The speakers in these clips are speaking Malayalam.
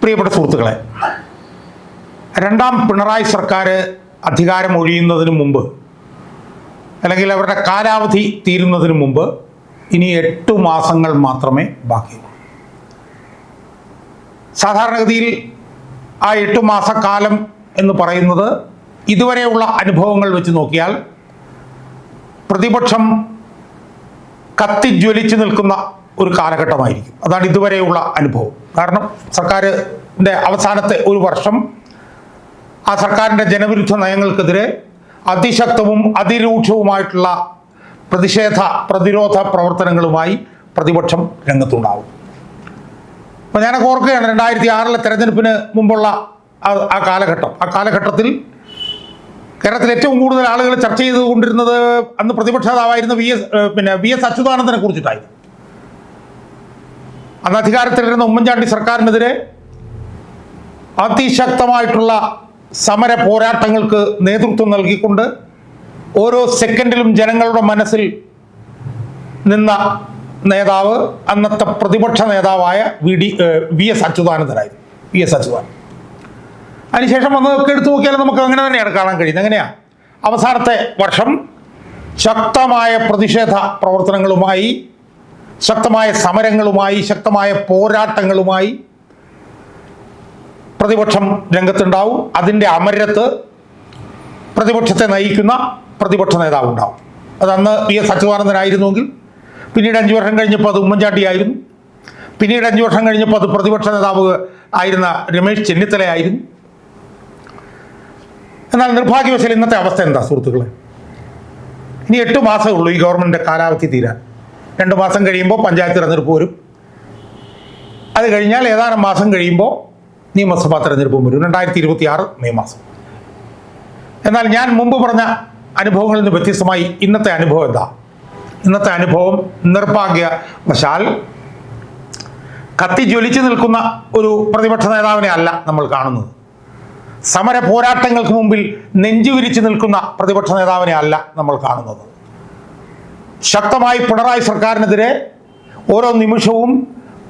പ്രിയപ്പെട്ട സുഹൃത്തുക്കളെ രണ്ടാം പിണറായി സർക്കാർ അധികാരം ഒഴിയുന്നതിന് മുമ്പ് അല്ലെങ്കിൽ അവരുടെ കാലാവധി തീരുന്നതിന് മുമ്പ് ഇനി എട്ട് മാസങ്ങൾ മാത്രമേ ബാക്കിയുള്ളൂ. സാധാരണഗതിയിൽ ആ എട്ട് മാസക്കാലം എന്ന് പറയുന്നത് ഇതുവരെയുള്ള അനുഭവങ്ങൾ വെച്ച് നോക്കിയാൽ പ്രതിപക്ഷം കത്തിജ്വലിച്ചു നിൽക്കുന്ന ഒരു കാലഘട്ടമായിരിക്കും. അതാണ് ഇതുവരെയുള്ള അനുഭവം. കാരണം സർക്കാരിന്റെ അവസാനത്തെ ഒരു വർഷം ആ സർക്കാരിന്റെ ജനവിരുദ്ധ നയങ്ങൾക്കെതിരെ അതിശക്തവും അതിരൂക്ഷവുമായിട്ടുള്ള പ്രതിഷേധ പ്രതിരോധ പ്രവർത്തനങ്ങളുമായി പ്രതിപക്ഷം രംഗത്തുണ്ടാവും. അപ്പോൾ ഞാനൊക്കെ ഓർക്കുകയാണ് രണ്ടായിരത്തി ആറിലെ തെരഞ്ഞെടുപ്പിന് മുമ്പുള്ള ആ- കാലഘട്ടം. ആ കാലഘട്ടത്തിൽ കേരളത്തിൽ ഏറ്റവും കൂടുതൽ ആളുകൾ ചർച്ച ചെയ്തുകൊണ്ടിരുന്നത് അന്ന് പ്രതിപക്ഷ നേതാവായിരുന്ന വി എസ് പിന്നെ വി എസ് അച്യുതാനന്ദനെ കുറിച്ചിട്ടായിരുന്നു. അന്ന് അധികാരത്തിലിരുന്ന ഉമ്മൻചാണ്ടി സർക്കാരിനെതിരെ അതിശക്തമായിട്ടുള്ള സമര പോരാട്ടങ്ങൾക്ക് നേതൃത്വം നൽകിക്കൊണ്ട് ഓരോ സെക്കൻഡിലും ജനങ്ങളുടെ മനസ്സിൽ നിന്ന നേതാവ് അന്നത്തെ പ്രതിപക്ഷ നേതാവായ V D V S അച്യുതാനന്ദനായിരുന്നു. V S Achuthanandan. അതിനുശേഷം വന്നതൊക്കെ എടുത്തു നോക്കിയാൽ നമുക്ക് അങ്ങനെ തന്നെയാണ് കാണാൻ കഴിയുന്നത്. എങ്ങനെയാ? അവസാനത്തെ വർഷം ശക്തമായ പ്രതിഷേധ പ്രവർത്തനങ്ങളുമായി ശക്തമായ സമരങ്ങളുമായി ശക്തമായ പോരാട്ടങ്ങളുമായി പ്രതിപക്ഷം രംഗത്തുണ്ടാവും. അതിന്റെ അമരത്ത് പ്രതിപക്ഷത്തെ നയിക്കുന്ന പ്രതിപക്ഷ നേതാവ് ഉണ്ടാവും. അത് അന്ന് വി എസ് അച്യുതാനന്ദനായിരുന്നുവെങ്കിൽ പിന്നീട് അഞ്ച് വർഷം കഴിഞ്ഞപ്പോൾ അത് ഉമ്മൻചാണ്ടിയായിരുന്നു പിന്നീട് അഞ്ച് വർഷം കഴിഞ്ഞപ്പോൾ അത് പ്രതിപക്ഷ നേതാവ് ആയിരുന്ന രമേശ് ചെന്നിത്തലയായിരുന്നു എന്നാൽ നിർഭാഗ്യവശാൽ ഇന്നത്തെ അവസ്ഥ എന്താ സുഹൃത്തുക്കളെ? ഇനി എട്ട് മാസമേ ഉള്ളൂ ഈ ഗവൺമെന്റിന്റെ കാലാവധി തീരാൻ. രണ്ട് മാസം കഴിയുമ്പോൾ പഞ്ചായത്ത് തിരഞ്ഞെടുപ്പ് വരും. അത് കഴിഞ്ഞാൽ ഏതാനും മാസം കഴിയുമ്പോൾ നിയമസഭാ തിരഞ്ഞെടുപ്പും വരും. രണ്ടായിരത്തി ഇരുപത്തി ആറ് മെയ് മാസം. എന്നാൽ ഞാൻ മുമ്പ് പറഞ്ഞ അനുഭവങ്ങളിൽ നിന്ന് വ്യത്യസ്തമായി ഇന്നത്തെ അനുഭവം എന്താ? ഇന്നത്തെ അനുഭവം നിർഭാഗ്യവശാൽ കത്തി ജ്വലിച്ചു നിൽക്കുന്ന ഒരു പ്രതിപക്ഷ നേതാവിനെ അല്ല നമ്മൾ കാണുന്നത്. സമര പോരാട്ടങ്ങൾക്ക് മുമ്പിൽ നെഞ്ചുവിരിച്ചു നിൽക്കുന്ന പ്രതിപക്ഷ നേതാവിനെ അല്ല നമ്മൾ കാണുന്നത്. ശക്തമായി പിണറായി സർക്കാരിനെതിരെ ഓരോ നിമിഷവും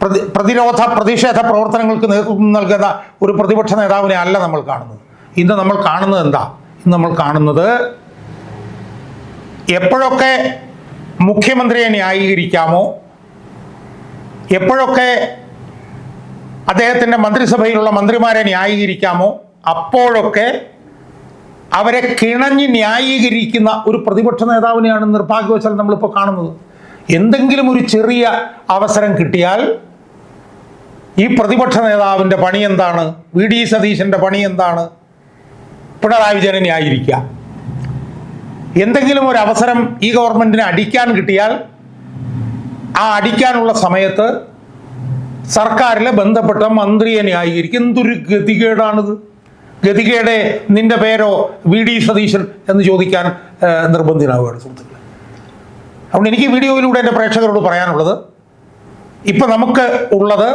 പ്രതി പ്രതിരോധ പ്രതിഷേധ പ്രവർത്തനങ്ങൾക്ക് നേതൃത്വം നൽകുന്ന ഒരു പ്രതിപക്ഷ നേതാവിനെ അല്ല നമ്മൾ കാണുന്നത്. ഇന്ന് നമ്മൾ കാണുന്നത് എന്താ? ഇന്ന് നമ്മൾ കാണുന്നത് എപ്പോഴൊക്കെ മുഖ്യമന്ത്രിയെ ന്യായീകരിക്കാമോ എപ്പോഴൊക്കെ അദ്ദേഹത്തിന്റെ മന്ത്രിസഭയിലുള്ള മന്ത്രിമാരെ ന്യായീകരിക്കാമോ അപ്പോഴൊക്കെ അവരെ കിണഞ്ഞ് ന്യായീകരിക്കുന്ന ഒരു പ്രതിപക്ഷ നേതാവിനെയാണ് നിർഭാഗ്യവശാൽ നമ്മളിപ്പോൾ കാണുന്നത്. എന്തെങ്കിലും ഒരു ചെറിയ അവസരം കിട്ടിയാൽ ഈ പ്രതിപക്ഷ നേതാവിന്റെ പണി എന്താണ്? വി ഡി സതീശന്റെ പണി എന്താണ്? പിണറായി വിജയനെ ന്യായീകരിക്കുക. എന്തെങ്കിലും ഒരു അവസരം ഈ ഗവൺമെന്റിനെ അടിക്കാൻ കിട്ടിയാൽ ആ അടിക്കാനുള്ള സമയത്ത് സർക്കാരിലെ ബന്ധപ്പെട്ട മന്ത്രിയെ ന്യായീകരിക്കും എന്തൊരു ഗതികേടാണിത്. ഗതികേടെ നിന്റെ പേരോ വി ഡി സതീശൻ എന്ന് ചോദിക്കാൻ നിർബന്ധിതനാവുകയാണ് സുഹൃത്തുക്കളെ. അതുകൊണ്ട് എനിക്ക് വീഡിയോയിലൂടെ എന്റെ പ്രേക്ഷകരോട് പറയാനുള്ളത് ഇപ്പം നമുക്ക് ഉള്ളത്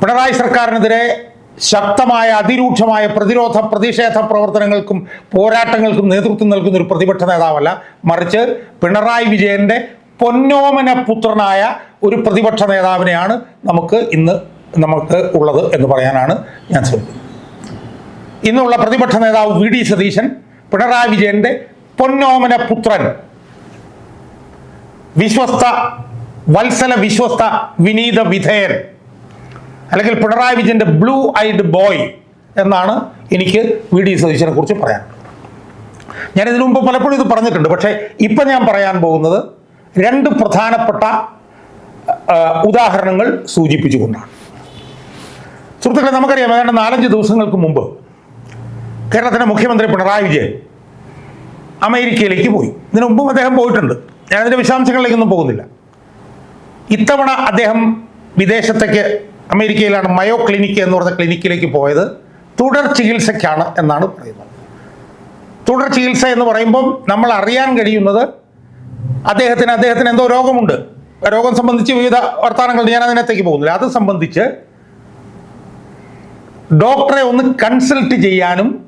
പിണറായി സർക്കാരിനെതിരെ ശക്തമായ അതിരൂക്ഷമായ പ്രതിരോധ പ്രതിഷേധ പ്രവർത്തനങ്ങൾക്കും പോരാട്ടങ്ങൾക്കും നേതൃത്വം നൽകുന്ന ഒരു പ്രതിപക്ഷ നേതാവല്ല മറിച്ച് പിണറായി വിജയന്റെ പൊന്നോമന പുത്രനായ ഒരു പ്രതിപക്ഷ നേതാവിനെയാണ് നമുക്ക് ഇന്ന് നമുക്ക് ഉള്ളത് എന്ന് പറയാനാണ് ഞാൻ ശ്രമിക്കുന്നത്. ഇന്നുള്ള പ്രതിപക്ഷ നേതാവ് വി ഡി സതീശൻ പിണറായി വിജയന്റെ പൊന്നോമന പുത്രൻ. വിശ്വസ്ത വത്സല വിശ്വസ്ത വിനീത വിധേയൻ. അല്ലെങ്കിൽ പിണറായി വിജയന്റെ ബ്ലൂ ഐഡ് ബോയ് എന്നാണ് എനിക്ക് വി ഡി സതീശനെ കുറിച്ച് പറയാൻ. ഞാൻ ഇതിനു മുമ്പ് പലപ്പോഴും ഇത് പറഞ്ഞിട്ടുണ്ട്. പക്ഷേ ഇപ്പം ഞാൻ പറയാൻ പോകുന്നത് രണ്ട് പ്രധാനപ്പെട്ട ഉദാഹരണങ്ങൾ സൂചിപ്പിച്ചുകൊണ്ടാണ്. സുഹൃത്തുക്കളെ നമുക്കറിയാം ഏതാണ്ട് നാലഞ്ച് ദിവസങ്ങൾക്ക് മുമ്പ് കേരളത്തിന്റെ മുഖ്യമന്ത്രി പിണറായി വിജയൻ അമേരിക്കയിലേക്ക് പോയി. ഇതിനു മുമ്പും അദ്ദേഹം പോയിട്ടുണ്ട്. ഞാൻ ഞാനതിന്റെ വിശദാംശങ്ങളിലേക്കൊന്നും പോകുന്നില്ല. ഇത്തവണ അദ്ദേഹം വിദേശത്തേക്ക് അമേരിക്കയിലാണ് മയോ ക്ലിനിക്ക് എന്ന് പറഞ്ഞ ക്ലിനിക്കിലേക്ക് പോയത്. തുടർ ചികിത്സയ്ക്കാണ് എന്നാണ് പറയുന്നത്. തുടർ ചികിത്സ എന്ന് പറയുമ്പം നമ്മൾ അറിയാൻ കഴിയുന്നത് അദ്ദേഹത്തിന് അദ്ദേഹത്തിന് എന്തോ രോഗമുണ്ട്. രോഗം സംബന്ധിച്ച് വിവിധ വർത്തമാനങ്ങൾ ഞാൻ അതിനകത്തേക്ക് പോകുന്നില്ല. അത് സംബന്ധിച്ച് ഡോക്ടറെ ഒന്ന് കൺസൾട്ട് ചെയ്യാനും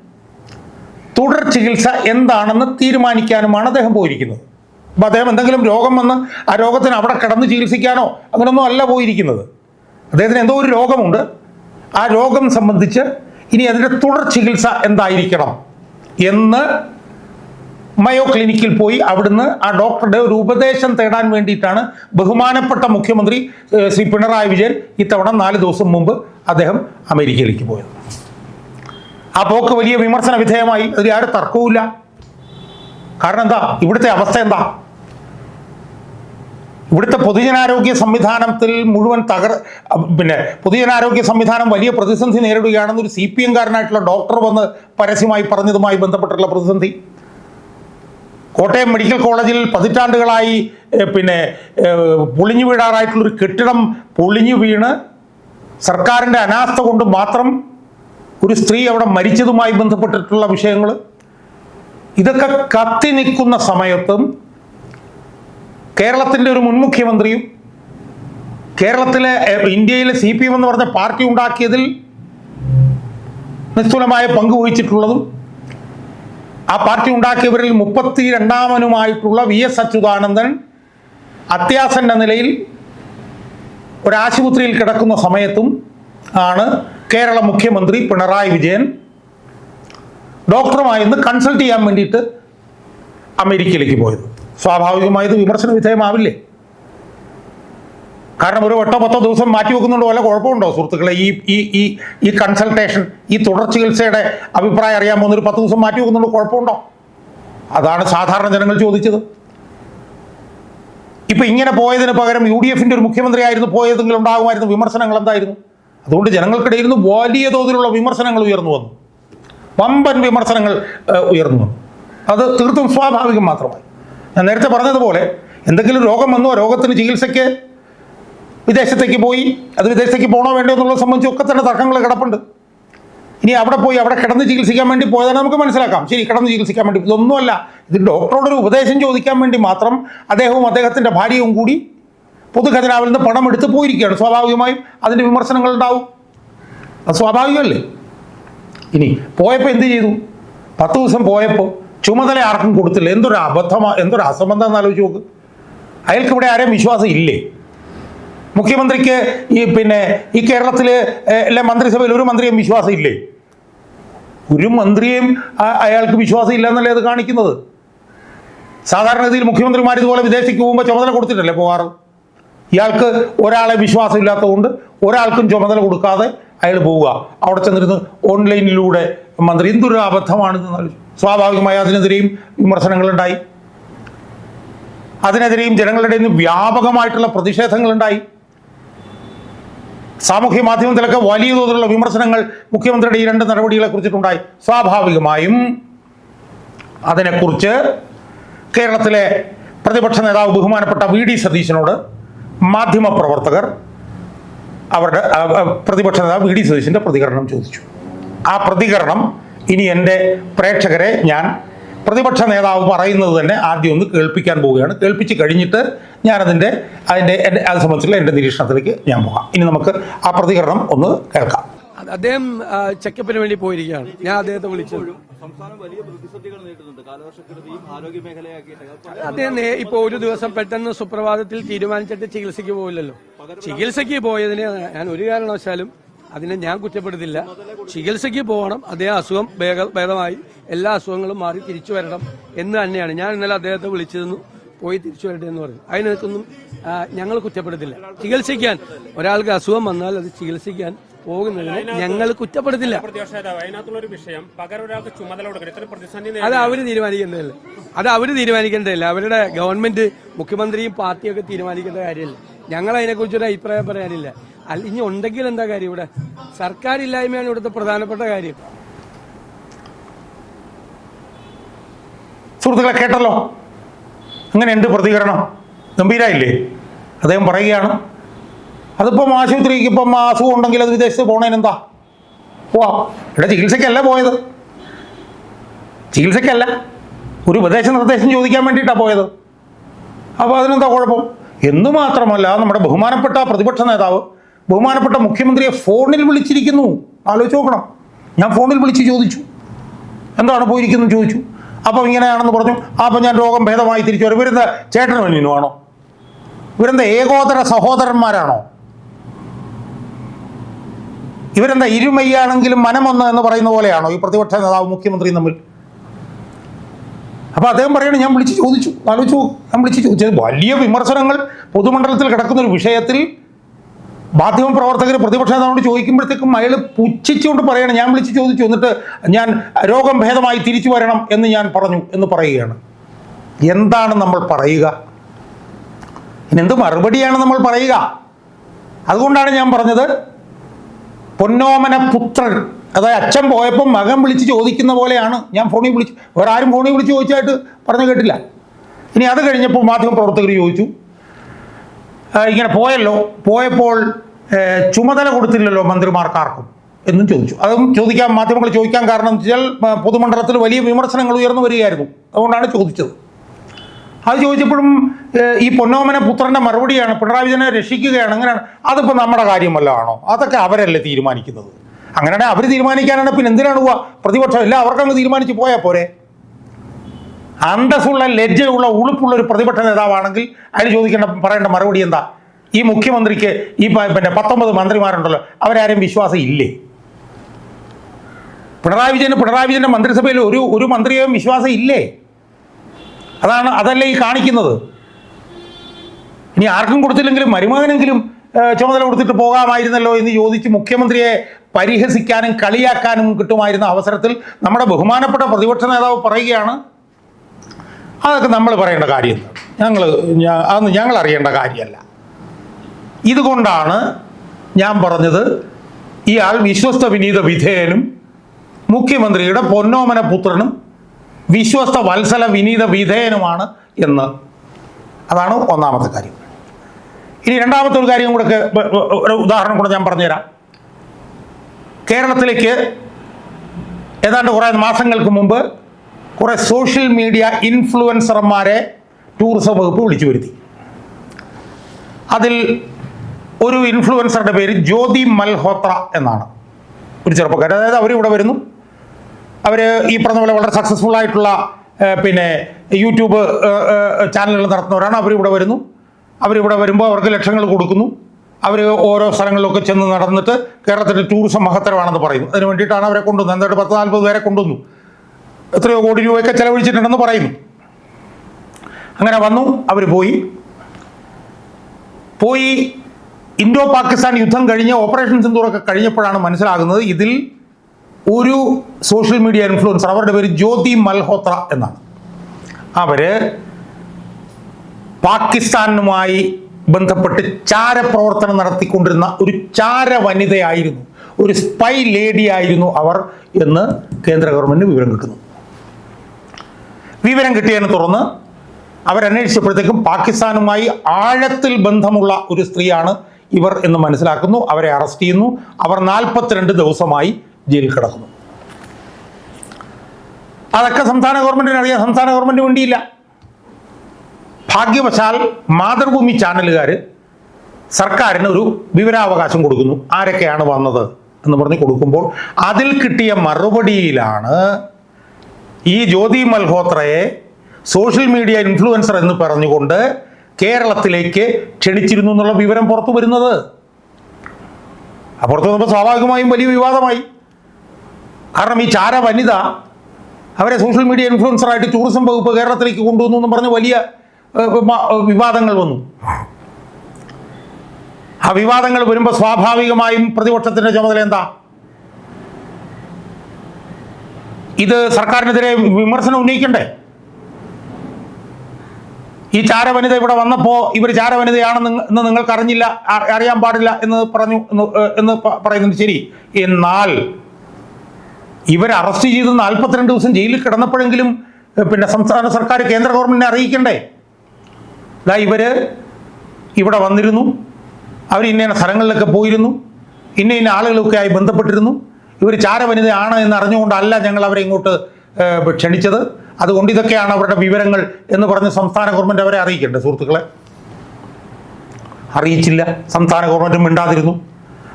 തുടർ ചികിത്സ എന്താണെന്ന് തീരുമാനിക്കാനുമാണ് അദ്ദേഹം പോയിരിക്കുന്നത്. അപ്പോൾ അദ്ദേഹം എന്തെങ്കിലും രോഗം വന്ന് ആ രോഗത്തിന് അവിടെ കിടന്ന് ചികിത്സിക്കാനോ അങ്ങനെയൊന്നും അല്ല പോയിരിക്കുന്നത്. അദ്ദേഹത്തിന് എന്തോ ഒരു രോഗമുണ്ട്. ആ രോഗം സംബന്ധിച്ച് ഇനി അതിന്റെ തുടർ ചികിത്സ എന്തായിരിക്കണം എന്ന് മയോ ക്ലിനിക്കിൽ പോയി അവിടുന്ന് ആ ഡോക്ടറുടെ ഒരു ഉപദേശം തേടാൻ വേണ്ടിയിട്ടാണ് ബഹുമാനപ്പെട്ട മുഖ്യമന്ത്രി ശ്രീ പിണറായി വിജയൻ ഇത്തവണ നാല് ദിവസം മുമ്പ് അദ്ദേഹം അമേരിക്കയിലേക്ക് പോയത്. ആ പോക്ക് വലിയ വിമർശന വിധേയമായി. അതിൽ ആരും തർക്കവുമില്ല. കാരണം എന്താ? ഇവിടുത്തെ അവസ്ഥ എന്താ? ഇവിടുത്തെ പൊതുജനാരോഗ്യ സംവിധാനത്തിൽ മുഴുവൻ തകർ പിന്നെ പൊതുജനാരോഗ്യ സംവിധാനം വലിയ പ്രതിസന്ധി നേരിടുകയാണെന്ന് ഒരു സി പി എംകാരനായിട്ടുള്ള ഡോക്ടർ വന്ന് പരസ്യമായി പറഞ്ഞതുമായി ബന്ധപ്പെട്ടുള്ള പ്രതിസന്ധി. കോട്ടയം മെഡിക്കൽ കോളേജിൽ പതിറ്റാണ്ടുകളായി പിന്നെ പൊളിഞ്ഞു വീഴാറായിട്ടുള്ളൊരു കെട്ടിടം പൊളിഞ്ഞു വീണ് സർക്കാരിന്റെ അനാസ്ഥ കൊണ്ട് മാത്രം ഒരു സ്ത്രീ അവിടെ മരിച്ചതുമായി ബന്ധപ്പെട്ടിട്ടുള്ള വിഷയങ്ങൾ ഇതൊക്കെ കത്തി നിൽക്കുന്ന സമയത്തും കേരളത്തിന്റെ ഒരു മുൻ മുഖ്യമന്ത്രിയും കേരളത്തിലെ ഇന്ത്യയിലെ സി പി എം എന്ന് പറഞ്ഞ പാർട്ടി ഉണ്ടാക്കിയതിൽ നിസ്തുലമായ പങ്ക് വഹിച്ചിട്ടുള്ളതും ആ പാർട്ടി ഉണ്ടാക്കിയവരിൽ മുപ്പത്തി രണ്ടാമനുമായിട്ടുള്ള വി എസ് അച്യുതാനന്ദൻ അത്യാസന്ന നിലയിൽ ഒരാശുപത്രിയിൽ കിടക്കുന്ന സമയത്തും ആണ് കേരള മുഖ്യമന്ത്രി പിണറായി വിജയൻ. ഡോക്ടറുമായി ഒന്ന് കൺസൾട്ട് ചെയ്യാൻ വേണ്ടിയിട്ട് അമേരിക്കയിലേക്ക് പോയത്. സ്വാഭാവികമായത് വിമർശന വിധേയമാവില്ലേ? കാരണം ഒരു ഒട്ടോ പത്തോ ദിവസം മാറ്റി വെക്കുന്നുണ്ട് വല്ല കുഴപ്പമുണ്ടോ സുഹൃത്തുക്കളെ? ഈ ഈ ഈ ഈ കൺസൾട്ടേഷൻ ഈ തുടർ ചികിത്സയുടെ അഭിപ്രായം അറിയാൻ പോകുന്ന ഒരു പത്ത് ദിവസം മാറ്റി വെക്കുന്നുണ്ട് കുഴപ്പമുണ്ടോ? അതാണ് സാധാരണ ജനങ്ങൾ ചോദിച്ചത്. ഇപ്പൊ ഇങ്ങനെ പോയതിന് പകരം യു ഡി എഫിന്റെ ഒരു മുഖ്യമന്ത്രി ആയിരുന്നു പോയതെങ്കിലും ഉണ്ടാകുമായിരുന്നു വിമർശനങ്ങൾ എന്തായിരുന്നു? അതുകൊണ്ട് ജനങ്ങൾക്കിടയിൽ നിന്ന് വലിയ തോതിലുള്ള വിമർശനങ്ങൾ ഉയർന്നു വന്നു. വമ്പൻ വിമർശനങ്ങൾ ഉയർന്നു വന്നു. അത് തീർത്തും സ്വാഭാവികം മാത്രമായി. ഞാൻ നേരത്തെ പറഞ്ഞതുപോലെ എന്തെങ്കിലും രോഗം വന്നോ രോഗത്തിന് ചികിത്സയ്ക്ക് വിദേശത്തേക്ക് പോയി അത് വിദേശത്തേക്ക് പോകണോ വേണ്ടോ എന്നുള്ളത് സംബന്ധിച്ച് ഒക്കെ തന്നെ തർക്കങ്ങൾ കിടപ്പുണ്ട്. ഇനി അവിടെ പോയി അവിടെ കിടന്ന് ചികിത്സിക്കാൻ വേണ്ടി പോയതാണ് നമുക്ക് മനസ്സിലാക്കാം. ശരി കിടന്ന് ചികിത്സിക്കാൻ വേണ്ടി. ഇതൊന്നുമല്ല. ഇത് ഡോക്ടറോടൊരു ഉപദേശം ചോദിക്കാൻ വേണ്ടി മാത്രം അദ്ദേഹവും അദ്ദേഹത്തിന്റെ ഭാര്യയും കൂടി പൊതുഖജനാവിൽ നിന്ന് പണം എടുത്ത് പോയിരിക്കുകയാണ്. സ്വാഭാവികമായും അതിന്റെ വിമർശനങ്ങൾ ഉണ്ടാവും. അത് സ്വാഭാവികമല്ലേ? ഇനി പോയപ്പോൾ എന്ത് ചെയ്തു? പത്ത് ദിവസം പോയപ്പോൾ ചുമതല ആർക്കും കൊടുത്തില്ല. എന്തൊരു അബദ്ധമാ എന്തൊരു അസംബന്ധം എന്നാലോചിച്ച് നോക്ക്. അയാൾക്ക് ഇവിടെ ആരെയും വിശ്വാസം ഇല്ലേ? മുഖ്യമന്ത്രിക്ക് ഈ പിന്നെ ഈ കേരളത്തിലെ എല്ലാ മന്ത്രിസഭയിൽ ഒരു മന്ത്രിയും വിശ്വാസം ഇല്ലേ? ഒരു മന്ത്രിയും അയാൾക്ക് വിശ്വാസം ഇല്ല എന്നല്ലേ അത് കാണിക്കുന്നത്? സാധാരണഗതിയിൽ മുഖ്യമന്ത്രിമാർ ഇതുപോലെ വിദേശത്തേക്ക് പോകുമ്പോൾ ചുമതല കൊടുത്തിട്ടല്ലേ പോകാറ്? ഇയാൾക്ക് ഒരാളെ വിശ്വാസമില്ലാത്തതുകൊണ്ട് ഒരാൾക്കും ചുമതല കൊടുക്കാതെ അയാൾ പോവുക. അവിടെ ചെന്നിരുന്ന് ഓൺലൈനിലൂടെ മന്ത്രി എന്തൊരു അബദ്ധമാണെന്ന് സ്വാഭാവികമായി അതിനെതിരെയും വിമർശനങ്ങളുണ്ടായി. അതിനെതിരെയും ജനങ്ങളുടെ വ്യാപകമായിട്ടുള്ള വ്യാപകമായിട്ടുള്ള പ്രതിഷേധങ്ങളുണ്ടായി. സാമൂഹ്യ മാധ്യമത്തിലൊക്കെ വലിയ തോതിലുള്ള വിമർശനങ്ങൾ മുഖ്യമന്ത്രിയുടെ ഈ രണ്ട് നടപടികളെ കുറിച്ചിട്ടുണ്ടായി. സ്വാഭാവികമായും അതിനെക്കുറിച്ച് കേരളത്തിലെ പ്രതിപക്ഷ നേതാവ് ബഹുമാനപ്പെട്ട വി ഡി സതീശനോട് മാധ്യമപ്രവർത്തകർ അവരുടെ ആ, ആ, പ്രതിപക്ഷ നേതാവ് വി ഡി സതീശന്റെ പ്രതികരണം ചോദിച്ചു. ആ പ്രതികരണം ഇനി എന്റെ പ്രേക്ഷകരെ ഞാൻ പ്രതിപക്ഷ നേതാവ് പറയുന്നത് തന്നെ ആദ്യം ഒന്ന് കേൾപ്പിക്കാൻ പോവുകയാണ്. കേൾപ്പിച്ച് കഴിഞ്ഞിട്ട് ഞാനതിന്റെ അതിന്റെ എന്റെ അത് സംബന്ധിച്ചുള്ള എന്റെ നിരീക്ഷണത്തിലേക്ക് ഞാൻ പോകാം. ഇനി നമുക്ക് ആ പ്രതികരണം ഒന്ന് കേൾക്കാം. അദ്ദേഹം ചെക്കപ്പിന് വേണ്ടി പോയിരിക്കുകയാണ്. ഞാൻ അദ്ദേഹത്തെ വിളിച്ചു. സംസ്ഥാനം വലിയ പ്രതിസന്ധികൾ നേരിടുന്നുണ്ട്. കാലവർഷക്കെടുതിയും ആരോഗ്യ മേഖലയാക്കിയിട്ട് അദ്ദേഹം ഇപ്പൊ ഒരു ദിവസം പെട്ടെന്ന് സുപ്രഭാതത്തിൽ തീരുമാനിച്ചിട്ട് ചികിത്സയ്ക്ക് പോയില്ലല്ലോ ചികിത്സയ്ക്ക് പോയതിന് ഞാൻ ഒരു കാരണവശാലും അതിനെ ഞാൻ കുറ്റപ്പെടുത്തില്ല. ചികിത്സയ്ക്ക് പോകണം അദ്ദേഹം അസുഖം ഭേദ- ഭേദമായി എല്ലാ അസുഖങ്ങളും മാറി തിരിച്ചു വരണം എന്ന് തന്നെയാണ്. ഞാൻ ഇന്നലെ അദ്ദേഹത്തെ വിളിച്ചിരുന്നു പോയി തിരിച്ചു വരട്ടെ എന്ന് പറഞ്ഞു. അതിനകത്തൊന്നും ഞങ്ങൾ കുറ്റപ്പെടുത്തില്ല. ചികിത്സിക്കാൻ ഒരാൾക്ക് അസുഖം വന്നാൽ അത് ചികിത്സിക്കാൻ പോകുന്നതിന് ഞങ്ങൾ കുറ്റപ്പെടുത്തില്ല. വിഷയം പകരം ഒരാൾക്ക് ചുമതല കൊടുക്കണം. ഇത്ര പ്രതിസന്ധി അത് അവർ തീരുമാനിക്കേണ്ടതല്ല അത് അവർ തീരുമാനിക്കേണ്ടതല്ല? അവരുടെ ഗവൺമെന്റ് മുഖ്യമന്ത്രിയും പാർട്ടിയും ഒക്കെ തീരുമാനിക്കേണ്ട കാര്യമല്ല? ഞങ്ങൾ അതിനെക്കുറിച്ച് ഒരു അഭിപ്രായം പറയാനില്ല. അല്ല ഇനി ഉണ്ടെങ്കിൽ എന്താ കാര്യം ഇവിടെ? സർക്കാർ ഇല്ലായ്മയാണ് ഇവിടുത്തെ പ്രധാനപ്പെട്ട കാര്യം. സുഹൃത്തുക്കളെ കേട്ടല്ലോ? അങ്ങനെ അങ്ങനെയുണ്ട് പ്രതികരണം. ഗംഭീരായില്ലേ? അദ്ദേഹം പറയുകയാണ് അതിപ്പം ആശുപത്രിക്ക് ഇപ്പം അസുഖം ഉണ്ടെങ്കിൽ അത് വിദേശത്ത് പോണേനെന്താ? പോവാ ഇവിടെ ചികിത്സയ്ക്കല്ല പോയത്. ചികിത്സയ്ക്കല്ല ഒരു ഉപദേശ നിർദ്ദേശം ചോദിക്കാൻ വേണ്ടിയിട്ടാണ് പോയത്. അപ്പോൾ അതിനെന്താ കുഴപ്പം? എന്ന് മാത്രമല്ല നമ്മുടെ ബഹുമാനപ്പെട്ട പ്രതിപക്ഷ നേതാവ് ബഹുമാനപ്പെട്ട മുഖ്യമന്ത്രിയെ ഫോണിൽ വിളിച്ചിരിക്കുന്നു. ആലോചിച്ച് നോക്കണം. ഞാൻ ഫോണിൽ വിളിച്ച് ചോദിച്ചു. എന്താണ് പോയിരിക്കുന്നത് ചോദിച്ചു. അപ്പം ഇങ്ങനെയാണെന്ന് പറഞ്ഞു. അപ്പം ഞാൻ രോഗം ഭേദമായി തിരിച്ചു വരും. ഇവരെന്താ ചേട്ടനും അനിയനുമാണോ ഇവരെന്താ ഏകോദര സഹോദരന്മാരാണോ? ഇവരെന്താ ഇരുമയ്യാണെങ്കിലും മനമൊന്ന് എന്ന് പറയുന്ന പോലെയാണോ? ഈ പ്രതിപക്ഷ നേതാവ് മുഖ്യമന്ത്രി തമ്മിൽ. അപ്പോൾ അദ്ദേഹം പറയണ ഞാൻ വിളിച്ച് ചോദിച്ചു. ആലോചിച്ചു ഞാൻ വിളിച്ച് ചോദിച്ചത് വലിയ വിമർശനങ്ങൾ പൊതുമണ്ഡലത്തിൽ കിടക്കുന്ന ഒരു വിഷയത്തിൽ മാധ്യമ പ്രവർത്തകർ പ്രതിപക്ഷ നേതാവിനോട് ചോദിക്കുമ്പോഴത്തേക്കും അയാൾ പുച്ഛിച്ചുകൊണ്ട് പറയണം ഞാൻ വിളിച്ച് ചോദിച്ചു. എന്നിട്ട് ഞാൻ രോഗം ഭേദമായി തിരിച്ചു വരണം എന്ന് ഞാൻ പറഞ്ഞു എന്ന് പറയുകയാണ്. എന്താണ് നമ്മൾ പറയുക? ഇനി എന്ത് മറുപടിയാണ് നമ്മൾ പറയുക? അതുകൊണ്ടാണ് ഞാൻ പറഞ്ഞത് പൊന്നോമന പുത്രൻ. അതായത് അച്ഛൻ പോയപ്പോൾ മകൻ വിളിച്ച് ചോദിക്കുന്ന പോലെയാണ് ഞാൻ ഫോണിൽ വിളിച്ച് വേറെ ആരും ഫോണിൽ വിളിച്ച് ചോദിച്ചായിട്ട് പറഞ്ഞു കേട്ടില്ല. ഇനി അത് കഴിഞ്ഞപ്പോൾ മാധ്യമ പ്രവർത്തകർ ചോദിച്ചു ഇങ്ങനെ പോയല്ലോ. പോയപ്പോൾ ചുമതല കൊടുത്തില്ലല്ലോ മന്ത്രിമാർക്കാർക്കും എന്നും ചോദിച്ചു. അതും ചോദിക്കാൻ മാധ്യമങ്ങൾ ചോദിക്കാൻ കാരണം എന്ന് വെച്ചാൽ പൊതുമണ്ഡലത്തിൽ വലിയ വിമർശനങ്ങൾ ഉയർന്നു വരികയായിരുന്നു. അതുകൊണ്ടാണ് ചോദിച്ചത്. അത് ചോദിച്ചപ്പോഴും ഈ പൊന്നോമന പുത്രന്റെ മറുപടിയാണ് പിണറായി വിജയനെ രക്ഷിക്കുകയാണ് അങ്ങനെയാണ്. അതിപ്പോൾ നമ്മുടെ കാര്യമല്ല ആണോ? അതൊക്കെ അവരല്ലേ തീരുമാനിക്കുന്നത്? അങ്ങനെയാണെങ്കിൽ അവർ തീരുമാനിക്കാനാണ് പിന്നെ എന്തിനാണ് പോവാ? പ്രതിപക്ഷം ഇല്ല അവർക്കങ്ങ് തീരുമാനിച്ച് പോയാൽ പോരെ? അന്തസ്സുള്ള ലജ്ജയുള്ള ഉളുപ്പുള്ള ഒരു പ്രതിപക്ഷ നേതാവാണെങ്കിൽ അതിന് ചോദിക്കേണ്ട പറയേണ്ട മറുപടി എന്താ? ഈ മുഖ്യമന്ത്രിക്ക് ഈ പിന്നെ പത്തൊമ്പത് മന്ത്രിമാരുണ്ടല്ലോ അവരാരും വിശ്വാസം ഇല്ലേ? പിണറായി വിജയന് പിണറായി വിജയന്റെ മന്ത്രിസഭയിൽ ഒരു ഒരു മന്ത്രിയെയും വിശ്വാസം ഇല്ലേ? അതാണ് അതല്ല ഈ കാണിക്കുന്നത്. ഇനി ആർക്കും കൊടുത്തില്ലെങ്കിലും മരുമകനെങ്കിലും ചുമതല കൊടുത്തിട്ട് പോകാമായിരുന്നല്ലോ എന്ന് ചോദിച്ച് മുഖ്യമന്ത്രിയെ പരിഹസിക്കാനും കളിയാക്കാനും കിട്ടുമായിരുന്ന അവസരത്തിൽ നമ്മുടെ ബഹുമാനപ്പെട്ട പ്രതിപക്ഷ നേതാവ് പറയുകയാണ്. അതൊക്കെ നമ്മൾ പറയേണ്ട കാര്യം. ഞങ്ങൾ അതൊന്നും ഞങ്ങൾ അറിയേണ്ട കാര്യമല്ല. ഇതുകൊണ്ടാണ് ഞാൻ പറഞ്ഞത് ഇയാൾ വിശ്വസ്ത വിനീത വിധേയനും മുഖ്യമന്ത്രിയുടെ പൊന്നോമന പുത്രനും വിശ്വസ്ത വത്സല വിനീത വിധേയനുമാണ് എന്ന്. അതാണ് ഒന്നാമത്തെ കാര്യം. ഇനി രണ്ടാമത്തെ ഒരു കാര്യം കൂടെ ഒരു ഉദാഹരണം കൂടെ ഞാൻ പറഞ്ഞുതരാം. കേരളത്തിലേക്ക് ഏതാണ്ട് കുറേ മാസങ്ങൾക്ക് മുമ്പ് കുറേ സോഷ്യൽ മീഡിയ ഇൻഫ്ലുവൻസർമാരെ ടൂറിസം വകുപ്പ് വിളിച്ചു വരുത്തി. അതിൽ ഒരു ഇൻഫ്ലുവൻസറുടെ പേര് ജ്യോതി മൽഹോത്ര എന്നാണ്. ഒരു ചെറുപ്പക്കാരൻ. അതായത് അവരിവിടെ വരുന്നു. അവർ ഈ പറഞ്ഞ പോലെ വളരെ സക്സസ്ഫുൾ ആയിട്ടുള്ള പിന്നെ യൂട്യൂബ് ചാനലുകൾ നടത്തുന്നവരാണ്. അവരിവിടെ വരുന്നു. അവരിവിടെ വരുമ്പോൾ അവർക്ക് ലക്ഷങ്ങൾ കൊടുക്കുന്നു. അവർ ഓരോ സ്ഥലങ്ങളിലൊക്കെ ചെന്ന് നടന്നിട്ട് കേരളത്തിന്റെ ടൂറിസം മഹത്തരമാണെന്ന് പറയുന്നു. അതിന് വേണ്ടിയിട്ടാണ് അവരെ കൊണ്ടുവന്നത്. എന്തായിട്ട് പത്ത് നാൽപ്പത് പേരെ കൊണ്ടുവന്നു. എത്രയോ കോടി രൂപയൊക്കെ ചെലവഴിച്ചിട്ടുണ്ടെന്ന് പറയുന്നു. അങ്ങനെ വന്നു. അവർ പോയി. പോയി. ഇന്തോ പാകിസ്ഥാൻ യുദ്ധം കഴിഞ്ഞ് ഓപ്പറേഷൻ സിന്ദൂറൊക്കെ കഴിഞ്ഞപ്പോഴാണ് മനസ്സിലാകുന്നത് ഇതിൽ ഒരു സോഷ്യൽ മീഡിയ ഇൻഫ്ലുവൻസർ അവരുടെ പേര് ജ്യോതി മൽഹോത്ര എന്നാണ്. അവർ പാകിസ്ഥാനുമായി ബന്ധപ്പെട്ട് ചാരപ്രവർത്തനം നടത്തിക്കൊണ്ടിരുന്ന ഒരു ചാര വനിതയായിരുന്നു ഒരു സ്പൈ ലേഡി ആയിരുന്നു അവർ എന്ന് കേന്ദ്ര ഗവൺമെന്റ് വിവരം കിട്ടുന്നു. വിവരം കിട്ടിയതിനെ തുടർന്ന് അവരന്വേഷിച്ചപ്പോഴത്തേക്കും പാകിസ്ഥാനുമായി ആഴത്തിൽ ബന്ധമുള്ള ഒരു സ്ത്രീയാണ് ഇവർ എന്ന് മനസ്സിലാക്കുന്നു. അവരെ അറസ്റ്റ് ചെയ്യുന്നു. അവർ നാൽപ്പത്തിരണ്ട് ദിവസമായി ജയിലിൽ കിടക്കുന്നു. അതൊക്കെ സംസ്ഥാന ഗവൺമെന്റിന് അറിയാം. സംസ്ഥാന ഗവൺമെന്റ് വേണ്ടിയില്ല. ഭാഗ്യവശാൽ മാതൃഭൂമി ചാനലുകാർ സർക്കാരിന് ഒരു വിവരാവകാശം കൊടുക്കുന്നു. ആരൊക്കെയാണ് വന്നത് എന്ന് പറഞ്ഞ് കൊടുക്കുമ്പോൾ അതിൽ കിട്ടിയ മറുപടിയിലാണ് ഈ ജ്യോതി മൽഹോത്രയെ സോഷ്യൽ മീഡിയ ഇൻഫ്ലുവൻസർ എന്ന് പറഞ്ഞുകൊണ്ട് കേരളത്തിലേക്ക് ക്ഷണിച്ചിരുന്നു എന്നുള്ള വിവരം പുറത്തു വരുന്നത്. അപ്പുറത്ത് പുറത്തു വന്നപ്പോൾ സ്വാഭാവികമായും വലിയ വിവാദമായി. കാരണം ഈ ചാര വനിത അവരെ സോഷ്യൽ മീഡിയ ഇൻഫ്ലുവൻസർ ആയിട്ട് ടൂറിസം വകുപ്പ് കേരളത്തിലേക്ക് കൊണ്ടുവന്നു എന്ന് പറഞ്ഞ് വലിയ വിവാദങ്ങൾ വന്നു. ആ വിവാദങ്ങൾ വരുമ്പോൾ സ്വാഭാവികമായും പ്രതിപക്ഷത്തിന്റെ ചുമതല എന്താ? ഇത് സർക്കാരിനെതിരെ വിമർശനം ഉന്നയിക്കണ്ടേ? ഈ ചാര വനിത ഇവിടെ വന്നപ്പോൾ ഇവർ ചാര വനിതയാണെന്ന് നിങ്ങൾക്ക് അറിഞ്ഞില്ല അറിയാൻ പാടില്ല എന്ന് പറഞ്ഞു എന്ന് പറയുന്നുണ്ട്. ശരി. എന്നാൽ ഇവർ അറസ്റ്റ് ചെയ്ത് നാൽപ്പത്തിരണ്ട് ദിവസം ജയിലിൽ കിടന്നപ്പോഴെങ്കിലും പിന്നെ സംസ്ഥാന സർക്കാർ കേന്ദ്ര ഗവൺമെന്റിനെ അറിയിക്കണ്ടേ? ഇതാ ഇവർ ഇവിടെ വന്നിരുന്നു. അവർ ഇന്ന സ്ഥലങ്ങളിലൊക്കെ പോയിരുന്നു. ഇന്ന ഇന്ന ആളുകളൊക്കെ ആയി ബന്ധപ്പെട്ടിരുന്നു. ഇവർ ചാരവനിതയാണ് എന്ന് അറിഞ്ഞുകൊണ്ടല്ല ഞങ്ങൾ അവരെ ഇങ്ങോട്ട് ക്ഷണിച്ചത്. അതുകൊണ്ട് ഇതൊക്കെയാണ് അവരുടെ വിവരങ്ങൾ എന്ന് പറഞ്ഞ് സംസ്ഥാന ഗവൺമെന്റ് അവരെ അറിയിക്കണ്ടേ സുഹൃത്തുക്കളെ? അറിയിച്ചില്ല. സംസ്ഥാന ഗവൺമെന്റും മിണ്ടാതിരുന്നു.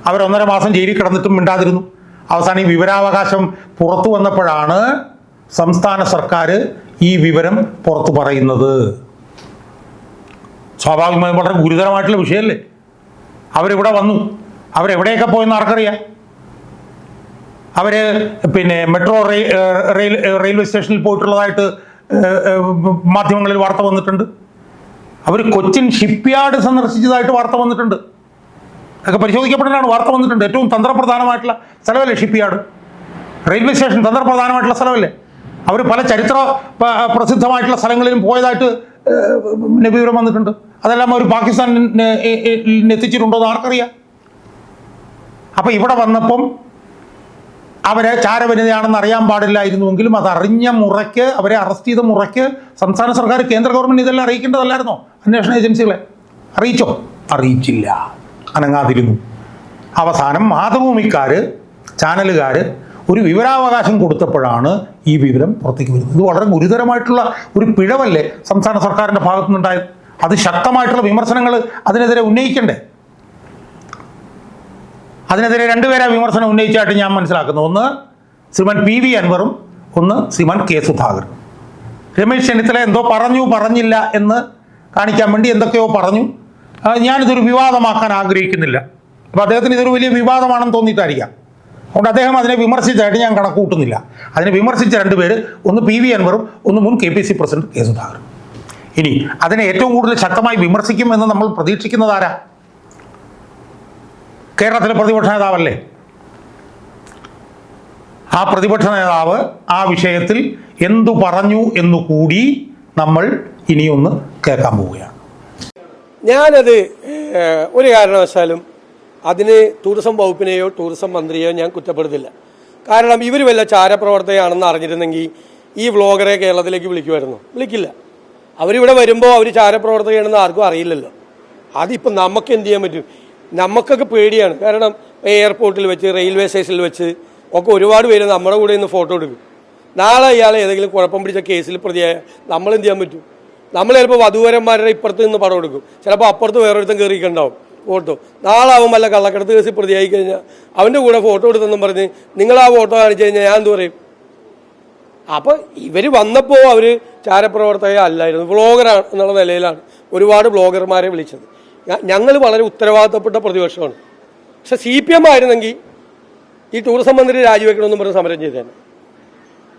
അവരൊന്നര മാസം ജയിലിൽ കിടന്നിട്ടും മിണ്ടാതിരുന്നു. അവസാനം ഈ വിവരാവകാശം പുറത്തു വന്നപ്പോഴാണ് സംസ്ഥാന സർക്കാർ ഈ വിവരം പുറത്തു പറയുന്നത്. സ്വാഭാവികമായും വളരെ ഗുരുതരമായിട്ടുള്ള വിഷയമല്ലേ? അവരിവിടെ വന്നു. അവരെവിടെയൊക്കെ പോയെന്ന് ആർക്കറിയാം? അവർ പിന്നെ മെട്രോ റെയിൽ റെയിൽ റെയിൽവേ സ്റ്റേഷനിൽ പോയിട്ടുള്ളതായിട്ട് മാധ്യമങ്ങളിൽ വാർത്ത വന്നിട്ടുണ്ട്. അവർ കൊച്ചിൻ ഷിപ്പ്യാർഡ് സന്ദർശിച്ചതായിട്ട് വാർത്ത വന്നിട്ടുണ്ട്. അതൊക്കെ പരിശോധിക്കപ്പെട്ടാണ് വാർത്ത വന്നിട്ടുണ്ട്. ഏറ്റവും തന്ത്രപ്രധാനമായിട്ടുള്ള സ്ഥലമല്ലേ ഷിപ്പ്യാർഡ്? റെയിൽവേ സ്റ്റേഷൻ തന്ത്രപ്രധാനമായിട്ടുള്ള സ്ഥലമല്ലേ? അവർ പല ചരിത്ര പ്രസിദ്ധമായിട്ടുള്ള സ്ഥലങ്ങളിലും പോയതായിട്ട് വിവരം വന്നിട്ടുണ്ട്. അതെല്ലാം അവർ പാകിസ്ഥാനിൽ എത്തിച്ചിട്ടുണ്ടോ എന്ന് ആർക്കറിയാം? അപ്പോൾ ഇവിടെ വന്നപ്പം അവരെ ചാരവനിതയാണെന്ന് അറിയാൻ പാടില്ലായിരുന്നുവെങ്കിലും അത് അറിഞ്ഞ മുറയ്ക്ക് അവരെ അറസ്റ്റ് ചെയ്ത മുറയ്ക്ക് സംസ്ഥാന സർക്കാർ കേന്ദ്ര ഗവൺമെന്റ് ഇതെല്ലാം അറിയിക്കേണ്ടതല്ലായിരുന്നോ? അന്വേഷണ ഏജൻസികളെ? അറിയിച്ചോ? അറിയിച്ചില്ല. അനങ്ങാതിരുന്നു. അവസാനം മാതൃഭൂമിക്കാർ ചാനലുകാർ ഒരു വിവരാവകാശം കൊടുത്തപ്പോഴാണ് ഈ വിവരം പുറത്തേക്ക് വരുന്നത്. ഇത് വളരെ ഗുരുതരമായിട്ടുള്ള ഒരു പിഴവല്ലേ സംസ്ഥാന സർക്കാരിന്റെ ഭാഗത്തു നിന്നുണ്ടായത് അത് ശക്തമായിട്ടുള്ള വിമർശനങ്ങൾ അതിനെതിരെ ഉന്നയിക്കണ്ടേ? അതിനെതിരെ രണ്ടുപേരെ വിമർശനം ഉന്നയിച്ചായിട്ട് ഞാൻ മനസ്സിലാക്കുന്നു. ഒന്ന് ശ്രീമാൻ പി വി അൻവറും ഒന്ന് ശ്രീമാൻ കെ സുധാകരൻ. രമേശ് ചെന്നിത്തല എന്തോ പറഞ്ഞു പറഞ്ഞില്ല എന്ന് കാണിക്കാൻ വേണ്ടി എന്തൊക്കെയോ പറഞ്ഞു. ഞാനിതൊരു വിവാദമാക്കാൻ ആഗ്രഹിക്കുന്നില്ല. അപ്പോൾ അദ്ദേഹത്തിന് ഇതൊരു വലിയ വിവാദമാണെന്ന് തോന്നിയിട്ടായിരിക്കാം. അതുകൊണ്ട് അദ്ദേഹം അതിനെ വിമർശിച്ചായിട്ട് ഞാൻ കണക്ക് കൂട്ടുന്നില്ല അതിനെ വിമർശിച്ച രണ്ടുപേര് ഒന്ന് പി വി അൻവറും ഒന്ന് മുൻ K P C president K Sudhakaran ഇനി അതിനെ ഏറ്റവും കൂടുതൽ ശക്തമായി വിമർശിക്കുമെന്ന് നമ്മൾ പ്രതീക്ഷിക്കുന്നത് ആരാ? കേരളത്തിലെ പ്രതിപക്ഷ നേതാവല്ലേ? ആ പ്രതിപക്ഷ നേതാവ് ആ വിഷയത്തിൽ എന്തു പറഞ്ഞു എന്നു കൂടി നമ്മൾ ഇനിയൊന്ന് കേൾക്കാൻ പോവുകയാണ്. ഞാനത് ഒരു കാരണവശാലും അതിന് ടൂറിസം വകുപ്പിനെയോ ടൂറിസം മന്ത്രിയെയോ ഞാൻ കുറ്റപ്പെടുത്തില്ല. കാരണം ഇവർ വല്ല ചാരപ്രവർത്തകയാണെന്ന് അറിഞ്ഞിരുന്നെങ്കിൽ ഈ വ്ളോഗറെ കേരളത്തിലേക്ക് വിളിക്കുമായിരുന്നു. വിളിക്കില്ല. അവരിവിടെ വരുമ്പോൾ അവർ ചാരപ്രവർത്തകയാണെന്ന് ആർക്കും അറിയില്ലല്ലോ. അതിപ്പോൾ നമുക്ക് എന്ത് ചെയ്യാൻ പറ്റും? നമുക്കൊക്കെ പേടിയാണ്. കാരണം എയർപോർട്ടിൽ വെച്ച് റെയിൽവേ സ്റ്റേഷനിൽ വെച്ച് ഒക്കെ ഒരുപാട് പേര് നമ്മുടെ കൂടെ നിന്ന് ഫോട്ടോ എടുക്കും. നാളെ ഇയാൾ ഏതെങ്കിലും കുഴപ്പം പിടിച്ച കേസിൽ പ്രതിയായ നമ്മൾ എന്ത് ചെയ്യാൻ പറ്റും? നമ്മൾ ചിലപ്പോൾ വധുവരന്മാരുടെ ഇപ്പുറത്ത് നിന്ന് പടം എടുക്കും. ചിലപ്പോൾ അപ്പുറത്ത് വേറൊരുത്തം കയറിയിട്ടുണ്ടാവും ഫോട്ടോ നാളെ അവൻ വല്ല കള്ളക്കടത്ത് കേസിൽ പ്രതിയായി കഴിഞ്ഞാൽ അവന്റെ കൂടെ ഫോട്ടോ എടുത്തെന്നും പറഞ്ഞ് നിങ്ങൾ ആ ഫോട്ടോ കാണിച്ചു കഴിഞ്ഞാൽ ഞാൻ എന്ത് പറയും? അപ്പോൾ ഇവർ വന്നപ്പോൾ അവർ ചാരപ്രവർത്തക അല്ലായിരുന്നു. വ്ളോഗർ എന്നുള്ള നിലയിലാണ് ഒരുപാട് ബ്ലോഗർമാരെ വിളിച്ചത്. ഞങ്ങൾ വളരെ ഉത്തരവാദിത്തപ്പെട്ട പ്രതിപക്ഷമാണ്. പക്ഷെ സി പി എം ആയിരുന്നെങ്കിൽ ഈ ടൂറിസം മന്ത്രി രാജിവെക്കണമെന്നും പറഞ്ഞ് സമരം ചെയ്തേനെ.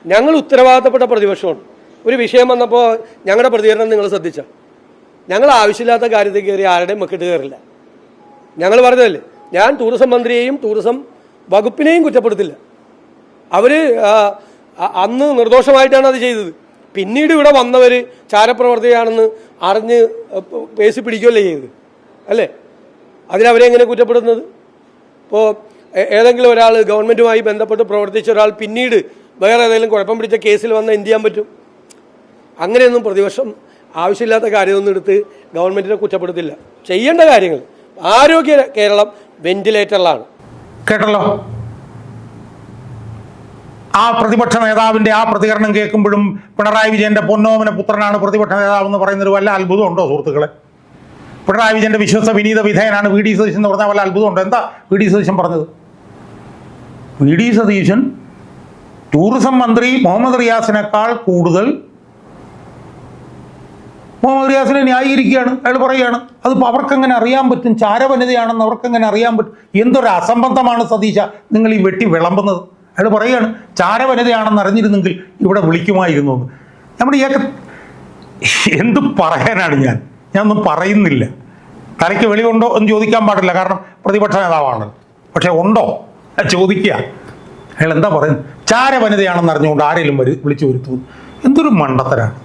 ഞങ്ങൾ ഉത്തരവാദിത്തപ്പെട്ട പ്രതിപക്ഷമാണ്. ഒരു വിഷയം വന്നപ്പോൾ ഞങ്ങളുടെ പ്രതികരണം നിങ്ങൾ ശ്രദ്ധിച്ച? ഞങ്ങൾ ആവശ്യമില്ലാത്ത കാര്യത്തിൽ കയറി ആരുടെയും മെക്കിട്ട് കയറില്ല. ഞങ്ങൾ പറഞ്ഞതല്ലേ ഞാൻ ടൂറിസം മന്ത്രിയെയും ടൂറിസം വകുപ്പിനെയും കുറ്റപ്പെടുത്തില്ല. അവർ അന്ന് നിർദോഷമായിട്ടാണ് അത് ചെയ്തത്. പിന്നീട് ഇവിടെ വന്നവർ ചാരപ്രവർത്തിയാണെന്ന് അറിഞ്ഞ് പേസി പിടിക്കുകയല്ലേ ചെയ്തത്. അല്ലേ? അതിനവരെ എങ്ങനെ കുറ്റപ്പെടുന്നത് ഇപ്പോൾ ഏതെങ്കിലും ഒരാൾ ഗവൺമെന്റുമായി ബന്ധപ്പെട്ട് പ്രവർത്തിച്ച ഒരാൾ പിന്നീട് വേറെ ഏതെങ്കിലും കുഴപ്പം പിടിച്ച കേസിൽ വന്ന് എന്ത് ചെയ്യാൻ പറ്റും? അങ്ങനെയൊന്നും പ്രതിപക്ഷം ആവശ്യമില്ലാത്ത കാര്യമൊന്നും എടുത്ത് ഗവൺമെന്റിനെ കുറ്റപ്പെടുത്തില്ല. ചെയ്യേണ്ട കാര്യങ്ങൾ. ആരോഗ്യ കേരളം വെന്റിലേറ്ററിലാണ്. കേട്ടല്ലോ? ആ പ്രതിപക്ഷ നേതാവിന്റെ ആ പ്രതികരണം കേൾക്കുമ്പോഴും പിണറായി വിജയന്റെ പൊന്നോമന പുത്രനാണ് പ്രതിപക്ഷ നേതാവ് എന്ന് പറയുന്നൊരു വല്ല അത്ഭുതമുണ്ടോ സുഹൃത്തുക്കളെ? പിണറായി വിജയന്റെ വിശ്വസ്ത വിനീത വിധേയനാണ് വി ഡി സതീശൻ എന്ന് പറഞ്ഞാൽ വല്ല അത്ഭുതമുണ്ടോ എന്താ വി ഡി സതീശൻ പറഞ്ഞത്? വി ഡി സതീശൻ ടൂറിസം മന്ത്രി മുഹമ്മദ് റിയാസിനേക്കാൾ കൂടുതൽ മുഹമ്മദ് റിയാസിനെ ന്യായീകരിക്കുകയാണ്. അയാൾ പറയുകയാണ് അതിപ്പോൾ അവർക്കെങ്ങനെ അറിയാൻ പറ്റും? ചാരവനിതയാണെന്ന് അവർക്കെങ്ങനെ അറിയാൻ പറ്റും? എന്തൊരു അസംബന്ധമാണ് സതീശ നിങ്ങൾ ഈ വെട്ടി വിളമ്പുന്നത്? അയാൾ പറയുകയാണ് ചാരവനിതയാണെന്ന് അറിഞ്ഞിരുന്നെങ്കിൽ ഇവിടെ വിളിക്കുമായിരുന്നു. എന്ന് നമ്മുടെ ഇയാൾക്ക് എന്ത് പറയാനാണ് ഞാൻ? ഞാനൊന്നും പറയുന്നില്ല. തലയ്ക്ക് വെളിവുണ്ടോ എന്ന് ചോദിക്കാൻ പാടില്ല. കാരണം പ്രതിപക്ഷ നേതാവാണ്. പക്ഷേ ഉണ്ടോ? ചോദിക്കുക. അയാൾ എന്താ പറയുന്നത്? ചാരവനിതയാണെന്ന് അറിഞ്ഞുകൊണ്ട് ആരെങ്കിലും വരി വിളിച്ചു വരുത്തുന്നു എന്തൊരു മണ്ടത്തരാണ്.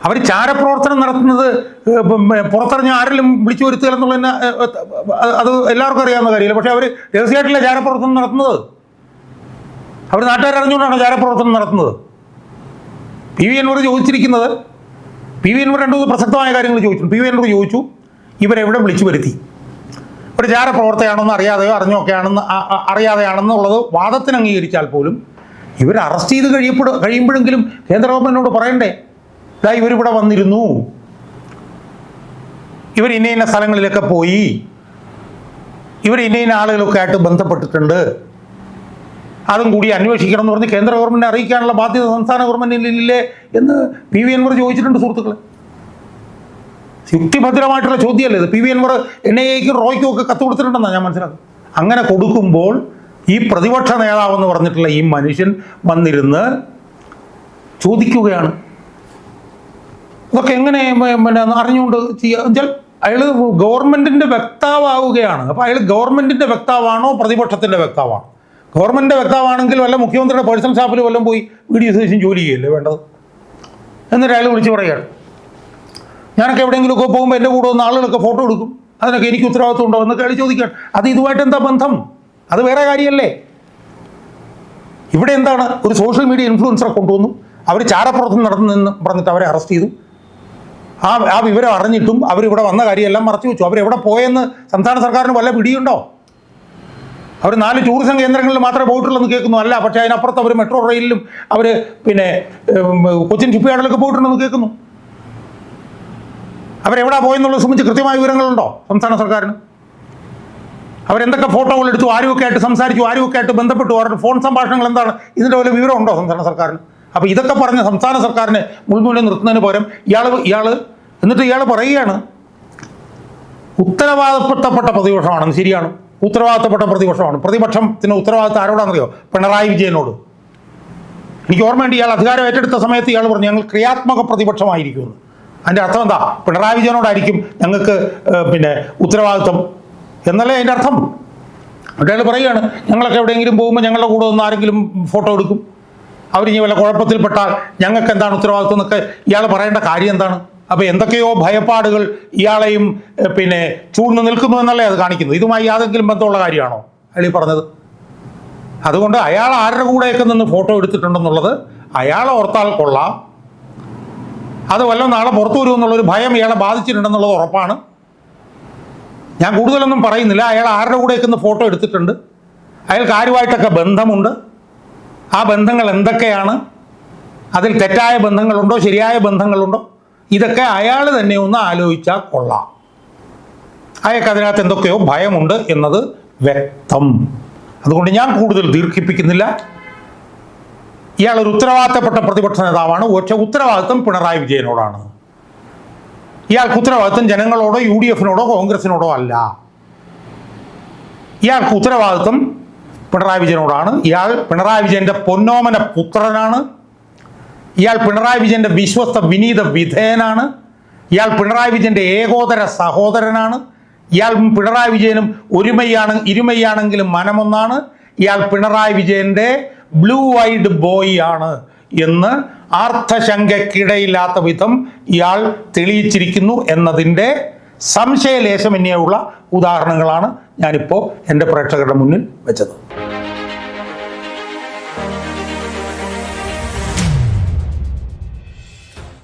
അവർ ചാരപ്രവർത്തനം നടത്തുന്നത് പുറത്തിറങ്ങി ആരെങ്കിലും വിളിച്ചു വരുത്തുക എന്നുള്ള ഏഹ്, അത് എല്ലാവർക്കും അറിയാവുന്ന കാര്യമില്ല? പക്ഷെ അവർ രഹസ്യമായിട്ടില്ല ചാരപ്രവർത്തനം നടത്തുന്നത്? അവർ നാട്ടുകാർ അറിഞ്ഞുകൊണ്ടാണ് ചാരപ്രവർത്തനം നടത്തുന്നത്? പി വി എന്നോട് ചോദിച്ചിരിക്കുന്നത് പി വി എന്നോട് രണ്ടു മൂന്ന് പ്രസക്തമായ കാര്യങ്ങൾ ചോദിച്ചു പി വി എന്നോട് ചോദിച്ചു ഇവരെവിടെ വിളിച്ചു വരുത്തി? ഒരു ചാരപ്രവർത്തകയാണെന്ന് അറിയാതെയോ അറിഞ്ഞോ അ- അറിയാതെയാണെന്നുള്ളത് വാദത്തിന് അംഗീകരിച്ചാൽ പോലും ഇവർ അറസ്റ്റ് ചെയ്ത് കഴിയപ്പെടും കഴിയുമ്പോഴെങ്കിലും കേന്ദ്ര ഗവൺമെന്റിനോട് പറയണ്ടേ? ഇതാ ഇവരിവിടെ വന്നിരുന്നു. ഇവർ ഇന്ന ഇന്ന സ്ഥലങ്ങളിലൊക്കെ പോയി. ഇവർ ഇന്ന ഇന്ന ആളുകളൊക്കെ ആയിട്ട് ബന്ധപ്പെട്ടിട്ടുണ്ട്. അതും കൂടി അന്വേഷിക്കണം എന്ന് പറഞ്ഞ് കേന്ദ്ര ഗവൺമെന്റ് അറിയിക്കാനുള്ള ബാധ്യത സംസ്ഥാന ഗവൺമെന്റിനില്ലേ എന്ന് പി വി അൻവർ ചോദിച്ചിട്ടുണ്ട് സുഹൃത്തുക്കളെ. യുക്തിഭദ്രമായിട്ടുള്ള ചോദ്യമല്ലേ ഇത്? P V Anvar N I എക്കും റോയ്ക്കും ഒക്കെ കത്ത് കൊടുത്തിട്ടുണ്ടെന്നാണ് ഞാൻ മനസ്സിലാക്കുന്നത്. അങ്ങനെ കൊടുക്കുമ്പോൾ ഈ പ്രതിപക്ഷ നേതാവെന്ന് പറഞ്ഞിട്ടുള്ള ഈ മനുഷ്യൻ വന്നിരുന്ന് ചോദിക്കുകയാണ്. ഇതൊക്കെ എങ്ങനെ പിന്നെ അറിഞ്ഞുകൊണ്ട് ചെയ്യുക എന്നുവെച്ചാൽ അയാൾ ഗവൺമെന്റിന്റെ വ്യക്താവുകയാണ് അപ്പോൾ അയാൾ ഗവൺമെന്റിന്റെ വ്യക്താവാണോ പ്രതിപക്ഷത്തിന്റെ വക്താവാണോ? ഗവൺമെന്റിന്റെ വ്യക്താവാണെങ്കിൽ വല്ല മുഖ്യമന്ത്രിയുടെ പേഴ്സണൽ സ്റ്റാഫിൽ വല്ലതും പോയി വീഡിയോ സേഷൻ ജോലി ചെയ്യല്ലേ വേണ്ടത്? എന്നിട്ട് അയാൾ വിളിച്ച് പറയുകയാണ് ഞാനൊക്കെ എവിടെയെങ്കിലുമൊക്കെ പോകുമ്പോൾ എന്റെ കൂടെ വന്ന ആളുകളൊക്കെ ഫോട്ടോ എടുക്കും. അതിനൊക്കെ എനിക്ക് ഉത്തരവാദിത്വം ഉണ്ടോ എന്നൊക്കെ അയാൾ ചോദിക്കുകയാണ്. അത് ഇതുമായിട്ട് എന്താ ബന്ധം? അത് വേറെ കാര്യമല്ലേ? ഇവിടെ എന്താണ്? ഒരു സോഷ്യൽ മീഡിയ ഇൻഫ്ലുവൻസറെ കൊണ്ടുവന്നു. അവർ ചാരപ്രവർത്തനം നിന്ന് പറഞ്ഞിട്ട് അവരെ അറസ്റ്റ് ചെയ്തു. ആ ആ വിവരം അറിഞ്ഞിട്ടും അവരിവിടെ വന്ന കാര്യമെല്ലാം മറച്ചു വെച്ചു. അവരെവിടെ പോയെന്ന് സംസ്ഥാന സർക്കാരിന് വല്ല പിടിയുണ്ടോ? അവർ നാല് ടൂറിസം കേന്ദ്രങ്ങളിൽ മാത്രമേ പോയിട്ടുള്ളൂ എന്ന് കേൾക്കുന്നു. അല്ല പക്ഷേ അതിനപ്പുറത്ത് അവർ മെട്രോ റെയിലിലും അവർ പിന്നെ കൊച്ചിൻ ഷിപ്പ്യാർഡിലൊക്കെ പോയിട്ടുണ്ടെന്ന് കേൾക്കുന്നു. അവരെവിടാ പോയെന്നുള്ളത് സംബന്ധിച്ച് കൃത്യമായ വിവരങ്ങളുണ്ടോ സംസ്ഥാന സർക്കാരിന്? അവരെന്തൊക്കെ ഫോട്ടോകൾ എടുത്തു ആരുമൊക്കെ ആയിട്ട് സംസാരിച്ചു ആരുമൊക്കെ ആയിട്ട് ബന്ധപ്പെട്ടു അവരുടെ ഫോൺ സംഭാഷണങ്ങൾ എന്താണ്? ഇതിന്റെ വല്ല വിവരമുണ്ടോ സംസ്ഥാന സർക്കാരിന്? അപ്പോൾ ഇതൊക്കെ പറഞ്ഞ് സംസ്ഥാന സർക്കാരിനെ മുൾമുന്നിൽ നിർത്തുന്നതിന് പകരം ഇയാൾ ഇയാൾ എന്നിട്ട് ഇയാൾ പറയുകയാണ്. ഉത്തരവാദപ്പെട്ടപ്പെട്ട പ്രതിപക്ഷമാണെന്ന് ശരിയാണ്. ഉത്തരവാദിത്തപ്പെട്ട പ്രതിപക്ഷമാണ്. പ്രതിപക്ഷത്തിന് ഉത്തരവാദിത്തം ആരോടാണെന്നറിയോ? പിണറായി വിജയനോട്. എനിക്ക് ഓർമ്മയുണ്ട് ഇയാൾ അധികാരം ഏറ്റെടുത്ത സമയത്ത് ഇയാൾ പറഞ്ഞു ഞങ്ങൾ ക്രിയാത്മക പ്രതിപക്ഷമായിരിക്കുമെന്ന്. അതിന്റെ അർത്ഥം എന്താ? പിണറായി വിജയനോടായിരിക്കും ഞങ്ങൾക്ക് പിന്നെ ഉത്തരവാദിത്വം എന്നല്ലേ അതിന്റെ അർത്ഥം? അയാൾ പറയുകയാണ് ഞങ്ങളൊക്കെ എവിടെയെങ്കിലും പോകുമ്പോൾ ഞങ്ങളുടെ കൂടെ ഒന്ന് ആരെങ്കിലും ഫോട്ടോ എടുക്കും. അവരിനി വല്ല കുഴപ്പത്തിൽപ്പെട്ടാൽ ഞങ്ങൾക്ക് എന്താണ് ഉത്തരവാദിത്വം എന്നൊക്കെ ഇയാൾ പറയേണ്ട കാര്യം എന്താണ്? അപ്പോൾ എന്തൊക്കെയോ ഭയപ്പാടുകൾ ഇയാളെയും പിന്നെ ചൂഴ്ന്നു നിൽക്കുന്നു എന്നല്ലേ അത് കാണിക്കുന്നു ഇതുമായി യാതെങ്കിലും ബന്ധമുള്ള കാര്യമാണോ? അയാൾ ഈ പറഞ്ഞത്. അതുകൊണ്ട് അയാൾ ആരുടെ കൂടെയൊക്കെ നിന്ന് ഫോട്ടോ എടുത്തിട്ടുണ്ടെന്നുള്ളത് അയാൾ ഓർത്താൽ കൊള്ളാം. അത് വല്ല നാളെ പുറത്തു വരുമെന്നുള്ളൊരു ഭയം ഇയാളെ ബാധിച്ചിട്ടുണ്ടെന്നുള്ളത് ഉറപ്പാണ്. ഞാൻ കൂടുതലൊന്നും പറയുന്നില്ല. അയാൾ ആരുടെ കൂടെയൊക്കെ നിന്ന് ഫോട്ടോ എടുത്തിട്ടുണ്ട്? അയാൾക്ക് ആരുമായിട്ടൊക്കെ ബന്ധമുണ്ട്? ആ ബന്ധങ്ങൾ എന്തൊക്കെയാണ്? അതിൽ തെറ്റായ ബന്ധങ്ങളുണ്ടോ? ശരിയായ ബന്ധങ്ങളുണ്ടോ? ഇതൊക്കെ അയാൾ തന്നെ ഒന്ന് ആലോചിച്ചാൽ കൊള്ളാം. അയാൾക്ക് അതിനകത്ത് എന്തൊക്കെയോ ഭയമുണ്ട് എന്നത് വ്യക്തം. അതുകൊണ്ട് ഞാൻ കൂടുതൽ ദീർഘിപ്പിക്കുന്നില്ല. ഇയാൾ ഒരു ഉത്തരവാദിത്തപ്പെട്ട പ്രതിപക്ഷ നേതാവാണ്. പക്ഷെ ഉത്തരവാദിത്തം പിണറായി വിജയനോടാണ്. ഇയാൾക്ക് ഉത്തരവാദിത്തം ജനങ്ങളോടോ യു ഡി എഫിനോടോ കോൺഗ്രസിനോടോ അല്ല. ഇയാൾക്ക് ഉത്തരവാദിത്തം പിണറായി വിജയനോടാണ്. ഇയാൾ പിണറായി വിജയന്റെ പൊന്നോമന പുത്രനാണ്. ഇയാൾ പിണറായി വിജയന്റെ വിശ്വസ്ത വിനീത വിധേയനാണ്. ഇയാൾ പിണറായി വിജയന്റെ ഏകോദര സഹോദരനാണ്. ഇയാൾ പിണറായി വിജയനും ഒരുമയാണ് ഇരുമയാണെങ്കിലും മനമൊന്നാണ്. ഇയാൾ പിണറായി വിജയന്റെ ബ്ലൂ വൈഡ് ബോയ് ആണ് എന്ന് ആർത്ഥശങ്കയ്ക്കിടയില്ലാത്ത വിധം ഇയാൾ തെളിയിച്ചിരിക്കുന്നു എന്നതിന്റെ സംശയലേശമന്യുള്ള ഉദാഹരണങ്ങളാണ് ഞാനിപ്പോൾ എന്റെ പ്രേക്ഷകരുടെ മുന്നിൽ വെച്ചത്.